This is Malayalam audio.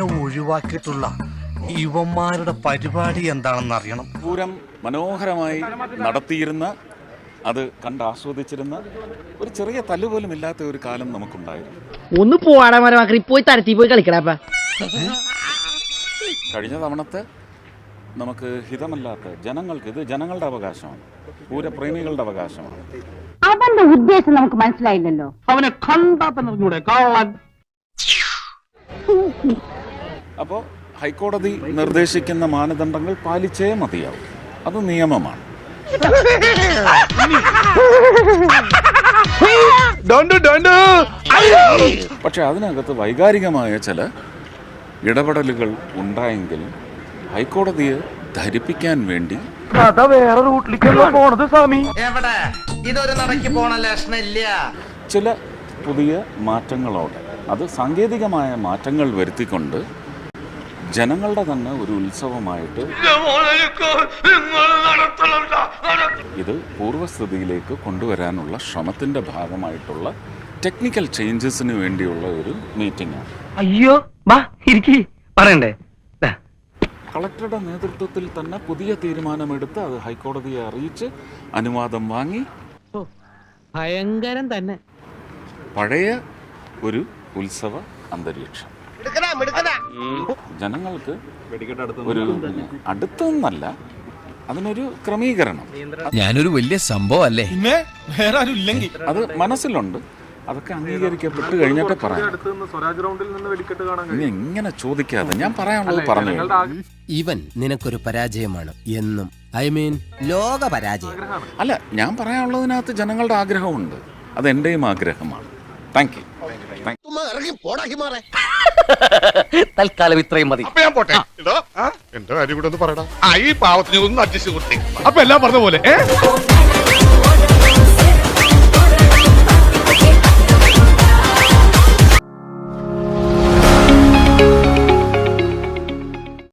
ഒഴിവാക്കിയിട്ടുള്ള ഇവന്മാരുടെ പരിപാടി എന്താണെന്ന് അറിയണം. പൂരം മനോഹരമായി നടത്തിയിരുന്ന അത് കണ്ട് ആസ്വദിച്ചിരുന്ന ഒരു ചെറിയ തല്ലുപോലും ഇല്ലാത്ത ഒരു കാലം നമുക്കുണ്ടായിരുന്നു. ഒന്ന് പോവാടാ മരമാക്കി പോയി തരത്തി പോയി കളിക്കടാപ്പ കഴിഞ്ഞ തവണത്തെ നമുക്ക് ഹിതമല്ലാത്ത ജനങ്ങൾക്ക് ഇത് ജനങ്ങളുടെ അവകാശമാണ്. പൂരപ്രേമികളുടെ അവകാശമാണ്. അവന്റെ ഉദ്ദേശം നമുക്ക് മനസ്സിലായില്ലല്ലോ. അവനെ കണ്ടാ തന്നെ അപ്പോൾ ഹൈക്കോടതി നിർദ്ദേശിക്കുന്ന മാനദണ്ഡങ്ങൾ പാലിച്ചേ മതിയാവും. അത് നിയമമാണ്. പക്ഷെ അതിനകത്ത് വൈകാരികമായ ചില ഇടപെടലുകൾ ഉണ്ടായെങ്കിലും ഹൈക്കോടതിയെ ധരിപ്പിക്കാൻ വേണ്ടി എവിടെ? ഇതൊരു നടക്കി പോണ ലക്ഷണില്ല. ചില പുതിയ മാറ്റങ്ങളോടെ അത് സാങ്കേതികമായ മാറ്റങ്ങൾ വരുത്തിക്കൊണ്ട് ജനങ്ങളുടെ തന്നെ ഒരു ഉത്സവമായിട്ട് ഇത് പൂർവസ്ഥിതിയിലേക്ക് കൊണ്ടുവരാനുള്ള ശ്രമത്തിന്റെ ഭാഗമായിട്ടുള്ള ടെക്നിക്കൽ ചേഞ്ചസിന് വേണ്ടിയുള്ള ഒരു മീറ്റിംഗ് ആണ്. അയ്യോ വാ ഇരിക്കി പറയണ്ടേ? കളക്ടറുടെ നേതൃത്വത്തിൽ തന്നെ പുതിയ തീരുമാനമെടുത്ത് അത് ഹൈക്കോടതിയെ അറിയിച്ച് അനുവാദം വാങ്ങി. ഭയങ്കരം തന്നെ. പഴയ ഒരു ഉത്സവ അന്തരീക്ഷം. ജനങ്ങൾക്ക് ഒരു അടുത്തൊന്നല്ല അതിനൊരു ക്രമീകരണം. ഞാനൊരു വലിയ സംഭവം അല്ലേ അത് മനസ്സിലുണ്ട്. അതൊക്കെ അംഗീകരിക്കപ്പെട്ട് കഴിഞ്ഞിട്ട് പറയാം. ഇങ്ങനെ എങ്ങനെ ചോദിക്കാതെ ഞാൻ പറയാനുള്ളത് പറഞ്ഞു ഇവൻ നിനക്കൊരു പരാജയമാണ് എന്നും. ഐ മീൻ ലോക പരാജയം. അല്ല ഞാൻ പറയാനുള്ളതിനകത്ത് ജനങ്ങളുടെ ആഗ്രഹമുണ്ട്. അത് എന്റെയും ആഗ്രഹമാണ്. Thank you. തൽക്കാലം ഇത്രയും മതി. അപ്പൊ ഞാൻ പോട്ടെ. എന്റെ കാര്യം കൂടെ ഒന്ന് പറയടാ ആ ഈ പാവത്തിന് ഒന്ന് അഡ്ജസ്റ്റ് കൊടുത്തേ. അപ്പൊ എല്ലാം പറഞ്ഞ പോലെ ഏ?